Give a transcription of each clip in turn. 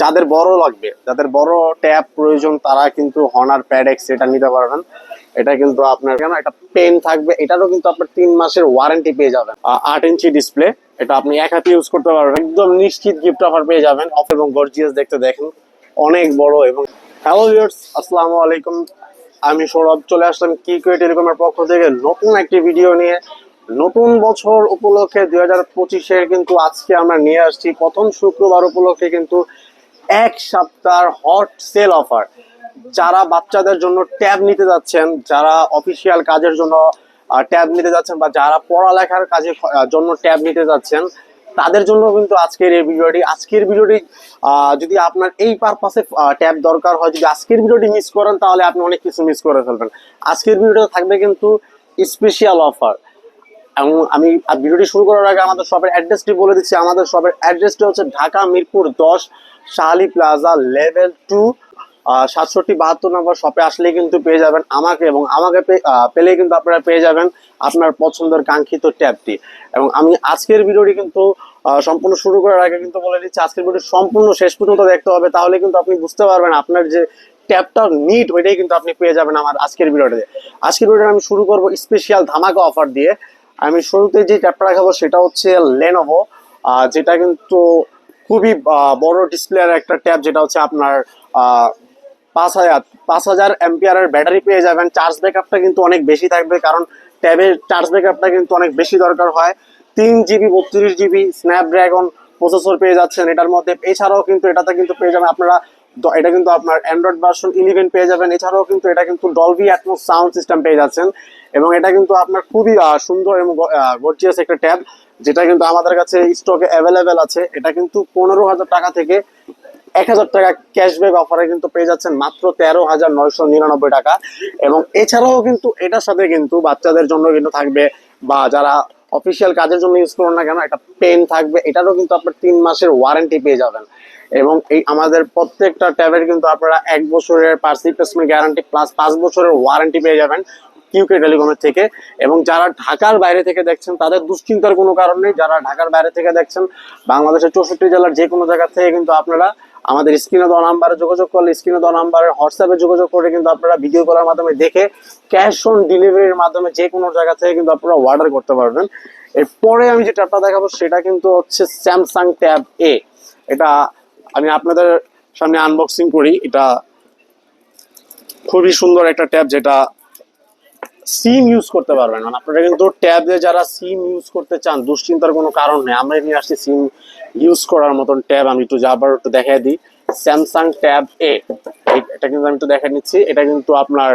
যাদের বড় লাগবে, যাদের বড় ট্যাব প্রয়োজন, তারা কিন্তু হনার প্যাড এক্স এটা নিতে পারবেন। এটা কিন্তু আপনার কেন? একটা পেন থাকবে, এটারও কিন্তু আপনার তিন মাসের ওয়ারেন্টি পেয়ে যাবেন। আট ইঞ্চি ডিসপ্লে এটা আপনি এক হাতে ইউজ করতে পারবেন। একদম নিশ্চিত গিফট অফার পেয়ে যাবেন। অফ এবং গর্জিয়াস দেখতে দেখেন, অনেক বড় এবং হ্যালো ভিউয়ার্স আসসালামু আলাইকুম। আমি সৌরভ, চলে আসলাম কি কুয়ে টেলিকমের পক্ষ থেকে নতুন একটি ভিডিও নিয়ে। নতুন বছর উপলক্ষে দুই হাজার পঁচিশের কিন্তু আজকে আমরা নিয়ে আসছি। প্রথম শুক্রবার উপলক্ষে কিন্তু এক সপ্তাহ হট সেল অফার যারা বাচ্চাদের জন্য ট্যাব নিতে যাচ্ছেন, যারা অফিসিয়াল কাজের জন্য ট্যাব নিতে যাচ্ছেন বা যারা পড়ালেখার কাজের জন্য ট্যাব নিতে যাচ্ছেন, তাদের জন্য কিন্তু আজকের এই ভিডিওটি, আজকের ভিডিওটি যদি আপনার এই পারপাসে ট্যাব দরকার হয়, যদি আজকের ভিডিওটি মিস করেন, তাহলে আপনি অনেক কিছু মিস করে ফেলবেন। আজকের ভিডিওটা থাকবে কিন্তু স্পেশাল অফার এবং আমি ভিডিওটি শুরু করার আগে আমাদের শপের অ্যাড্রেসটি বলে দিচ্ছি। আমাদের শপের অ্যাড্রেসটি হচ্ছে ঢাকা মিরপুর দশ শাহালি প্লাজা লেভেল টু সাতষট্টি বাহাত্তর নম্বর শপে আসলেই কিন্তু পেয়ে যাবেন আমাকে এবং আমাকে পেলে কিন্তু আপনারা পেয়ে যাবেন আপনার পছন্দের কাঙ্ক্ষিত ট্যাবটি। এবং আমি আজকের ভিডিওটি কিন্তু সম্পূর্ণ শুরু করার আগে কিন্তু বলে দিচ্ছি, আজকের ভিডিও সম্পূর্ণ শেষ পর্যন্ত দেখতে হবে, তাহলে কিন্তু আপনি বুঝতে পারবেন আপনার যে ট্যাবটার নিট ওইটাই কিন্তু আপনি পেয়ে যাবেন আমার আজকের ভিডিওতে আজকের ভিডিওটা আমি শুরু করব স্পেশাল ধামাকা অফার দিয়ে। আমি শুরুতে যে ট্যাবটা রাখাবো সেটা হচ্ছে লেনোভো যেটা কিন্তু খুবই বড় ডিসপ্লের একটা ট্যাব যেটা হচ্ছে আপনার পাঁচ হাজার পাঁচ হাজার এমপিআরের ব্যাটারি পেয়ে যাবেন। চার্জ ব্যাকআপটা কিন্তু অনেক বেশি থাকবে, কারণ ট্যাবের চার্জ ব্যাকআপটা কিন্তু অনেক বেশি দরকার হয়। তিন জিবি বত্রিশ জিবি স্ন্যাপড্রাগন প্রসেসর পেয়ে যাচ্ছেন এটার মধ্যে। এছাড়াও কিন্তু এটাতে কিন্তু পেয়ে যাবেন আপনারা এটা কিন্তু আপনার অ্যান্ড্রয়েড ভার্সন ইলেভেন পেয়ে যাবেন। এছাড়াও কিন্তু এটা কিন্তু ডলবি অ্যাটমোস সাউন্ড সিস্টেম পেয়ে যাচ্ছেন। এবং এটা কিন্তু আপনার খুবই সুন্দর এবং গর্জিয়াস একটা ট্যাব যেটা কিন্তু আমাদের কাছে স্টকে অ্যাভেলেবেল আছে। এটা কিন্তু পনেরো হাজার টাকা থেকে এক হাজার টাকা ক্যাশব্যাক অফারে কিন্তু পেয়ে যাচ্ছেন মাত্র তেরো হাজার নয়শো নিরানব্বই টাকা। এবং এছাড়াও কিন্তু এটার সাথে কিন্তু বাচ্চাদের জন্য কিন্তু থাকবে বা যারা অফিসিয়াল কাজের জন্য ইউজ করুন না কেন, একটা পেন থাকবে, এটারও কিন্তু আপনার তিন মাসের ওয়ারেন্টি পেয়ে যাবেন। এবং এই আমাদের প্রত্যেকটা ট্যাবের কিন্তু আপনারা এক বছরের পার্স রিপ্লেসমেন্ট গ্যারান্টি প্লাস পাঁচ বছরের ওয়ারেন্টি পেয়ে যাবেন কিউকে টেলিকমের থেকে। এবং যারা ঢাকার বাইরে থেকে দেখছেন, তাদের দুশ্চিন্তার কোনো কারণ নেই। যারা ঢাকার বাইরে থেকে দেখছেন, বাংলাদেশের চৌষট্টি জেলার যে কোনো জায়গা থেকে কিন্তু আপনারা আমাদের স্ক্রিনে দেওয়া নাম্বারে যোগাযোগ করলে স্ক্রিনে দেওয়া নাম্বারে হোয়াটসঅ্যাপে যোগাযোগ করে কিন্তু আপনারা ভিডিও কলের মাধ্যমে দেখে ক্যাশ অন ডেলিভারির মাধ্যমে যে কোনো জায়গা থেকে কিন্তু আপনারা অর্ডার করতে পারবেন। এরপরে আমি যে ট্যাবটা দেখাবো সেটা কিন্তু হচ্ছে স্যামসাং ট্যাব এ এটা আমি আপনাদের সামনে আনবক্সিং করি। এটা খুবই সুন্দর একটা ট্যাব যেটা সিম ইউজ করতে পারবেন মানে আপনারা কিন্তু ট্যাবে যারা সিম ইউজ করতে চান, দুশ্চিন্তার কোনো কারণ নেই। আমরা নিয়ে আসছি সিম ইউজ করার মতন ট্যাব আমি একটু যাবার একটু দেখাই দিই। স্যামসাং ট্যাব এ এটা কিন্তু আমি একটু দেখে নিচ্ছি। এটা কিন্তু আপনার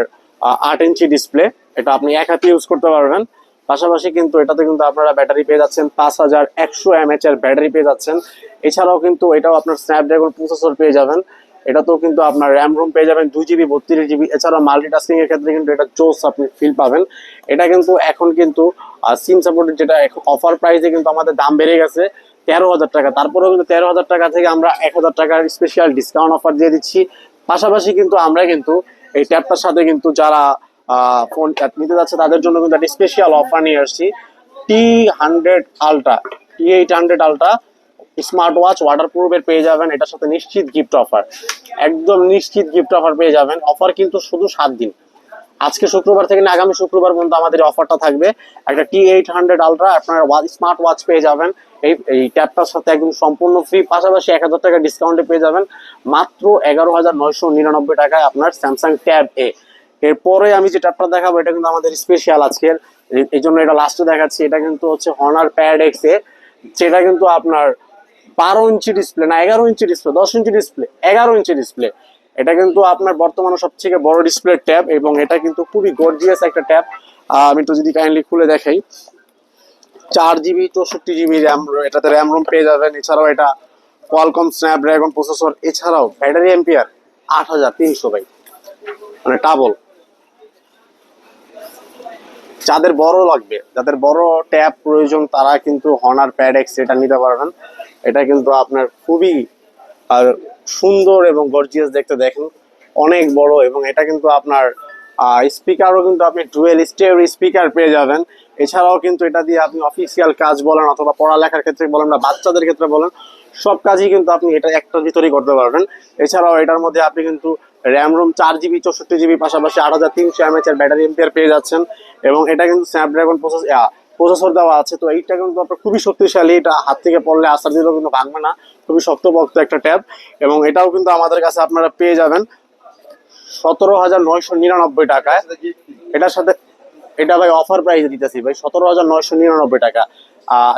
আট ইঞ্চি ডিসপ্লে এটা আপনি এক হাতে ইউজ করতে পারবেন। পাশাপাশি কিন্তু এটাতে কিন্তু আপনারা ব্যাটারি পেয়ে যাচ্ছেন পাঁচ হাজার একশো এমএচ এর ব্যাটারি পেয়ে যাচ্ছেন। এছাড়াও কিন্তু এটাও আপনার স্ন্যাপড্রাগন প্রসেসর পেয়ে যাবেন। এটাতেও কিন্তু আপনার র্যাম রুম পেয়ে যাবেন দুই জিবি বত্রিশ জিবি এছাড়াও মাল্টিটাস্কিং এর ক্ষেত্রে কিন্তু এটা জোস আপনি ফিল পাবেন। এটা কিন্তু এখন কিন্তু সিম সাপোর্টের যেটা অফার প্রাইসে কিন্তু আমাদের দাম বেড়ে গেছে তেরো হাজার টাকা। তারপরেও কিন্তু তেরো হাজার টাকা থেকে আমরা এক হাজার টাকার স্পেশাল ডিসকাউন্ট অফার দিয়ে দিচ্ছি। পাশাপাশি কিন্তু আমরা কিন্তু এই ট্যাবটার সাথে কিন্তু যারা ফোন নিতে যাচ্ছে, তাদের জন্য কিন্তু একটা স্পেশাল অফার নিয়ে আসছি। T hundred ultra T eight hundred ultra smart watch water প্রুফের পেয়ে যাবেন, এটার সাথে নিশ্চিত গিফট অফার একদম নিশ্চিত গিফট অফার পেয়ে যাবেন। অফার কিন্তু শুধু সাত দিন। আজকে শুক্রবার থেকে না, আগামী শুক্রবার পর্যন্ত আমাদের অফারটা থাকবে। একটা টি এইট হান্ড্রেড আলট্রা আপনার স্মার্ট ওয়াচ পেয়ে যাবেন। এই এই ট্যাবটার সাথে একদম সম্পূর্ণ ফ্রি পাশাপাশি এক হাজার টাকা ডিসকাউন্টে পেয়ে যাবেন। মাত্র এগারো হাজার নয়শো নিরানব্বই টাকায় আপনার স্যামসাং ট্যাব এ এরপরে আমি যে ট্যাবটা দেখাবো, এটা কিন্তু আমাদের স্পেশাল আজকের। এই- জন্য এটা লাস্টে দেখাচ্ছি। এটা কিন্তু হচ্ছে হনার প্যাড এক্স এ যেটা কিন্তু আপনার বারো ইঞ্চি ডিসপ্লে না, এগারো ইঞ্চি ডিসপ্লে দশ ইঞ্চি ডিসপ্লে এগারো ইঞ্চি ডিসপ্লে এটা কিন্তু আপনার বর্তমানে সবথেকে বড় ডিসপ্লে ট্যাব এবং এটা কিন্তু খুবই গর্জিয়াস একটা ট্যাব আমি একটু যদি কাইন্ডলি খুলে দেখাই। চার জিবি চৌষট্টি জিবি র্যাম এটাতে র্যাম রুম পেয়ে যাবেন। এছাড়াও এটা কোয়ালকম স্ন্যাপড্রাগন প্রসেসর এছাড়াও ব্যাটারি এম্পিয়ার আট হাজার তিনশো বাই মানে টাবল যাদের বড় লাগবে, যাদের বড় ট্যাব প্রয়োজন, তারা কিন্তু হনার প্যাড এক্স এটা নিতে পারবেন। এটা কিন্তু আপনার খুবই, আর সুন্দর এবং গর্জিয়াস দেখতে দেখেন। অনেক বড় এবং এটা কিন্তু আপনার স্পিকারও কিন্তু আপনি ডুয়েল স্টের স্পিকার পেয়ে যাবেন। এছাড়াও কিন্তু এটা দিয়ে আপনি অফিসিয়াল কাজ বলেন অথবা পড়ালেখার ক্ষেত্রে বলেন বা বাচ্চাদের ক্ষেত্রে বলেন, সব কাজই কিন্তু আপনি এটা একটার ভিতরেই করতে পারবেন। এছাড়াও এটার মধ্যে আপনি কিন্তু র্যাম রোম চার জিবি, চৌষট্টি জিবি পাশাপাশি আট হাজার তিনশো এমএচ এর ব্যাটারি এম্পিয়ার পেয়ে যাচ্ছেন। এবং এটা কিন্তু স্ন্যাপড্রাগন প্রসেস প্রসেসর দেওয়া আছে, তো এইটা কিন্তু আপনার খুবই শক্তিশালী। এটা হাত থেকে পড়লে আসার দিলেও কিন্তু ভাঙবে না। খুবই শক্তপোক্ত একটা ট্যাব। এবং এটাও কিন্তু আমাদের কাছে আপনারা পেয়ে যাবেন সতেরো হাজার নয়শো নিরানব্বই টাকায়। এটার সাথে, এটা ভাই অফার প্রাইসে দিতেছি ভাই, সতেরো হাজার নয়শো নিরানব্বই টাকা।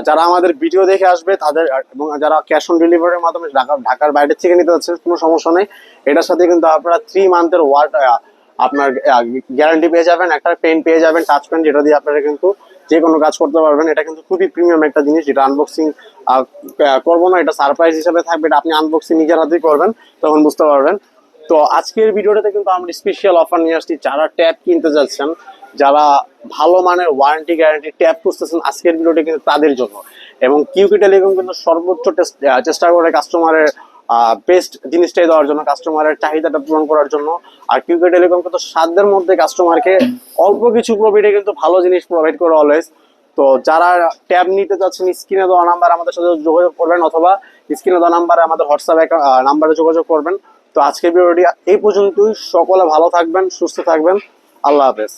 যারা আমাদের ভিডিও দেখে আসবে, তাদের, এবং যারা ক্যাশ অন ডেলিভারির মাধ্যমে ঢাকা, ঢাকার বাইরে থেকে নিতে যাচ্ছেন, কোনো সমস্যা নেই। এটার সাথে কিন্তু আপনারা থ্রি মান্থের ওয়ার্ড আপনার গ্যারান্টি পেয়ে যাবেন, একটা পেন পেয়ে যাবেন টাচ পেন যেটা দিয়ে আপনারা কিন্তু যে কোনো কাজ করতে পারবেন। এটা কিন্তু খুবই প্রিমিয়াম একটা জিনিস যেটা আনবক্সিং করব না, এটা সারপ্রাইজ হিসেবে থাকবে, এটা আপনি আনবক্সিং নিজের হাতেই করবেন, তখন বুঝতে পারবেন। তো আজকের ভিডিওটাতে কিন্তু আমরা স্পেশাল অফার নিয়ে আসছি, যারা ট্যাব কিনতে যাচ্ছেন, যারা ভালো মানের ওয়ারেন্টি গ্যারান্টি ট্যাব খুঁজতেছেন, আজকের ভিডিওটা কিন্তু তাদের জন্য। এবং কিউকি টেলিকম কিন্তু সর্বোচ্চ চেষ্টা করে কাস্টমারের বেস্ট জিনিসটাই দেওয়ার জন্য কাস্টমারের চাহিদাটা পূরণ করার জন্য। আর কিউকি টেলিকম কিন্তু সাধ্যের মধ্যে কাস্টমারকে অল্প কিছু প্রফিটে কিন্তু ভালো জিনিস প্রোভাইড করে অলওয়েজ তো যারা ট্যাব নিতে চাচ্ছেন স্ক্রিনে দেওয়া নাম্বার আমাদের সাথে যোগাযোগ করবেন অথবা স্ক্রিনে দেওয়া নাম্বারে আমাদের হোয়াটসঅ্যাপ নাম্বারে যোগাযোগ করবেন। তো আজকের ভিডিওটি এই পর্যন্তই। সকলে ভালো থাকবেন, সুস্থ থাকবেন। আল্লাহ হাফেজ।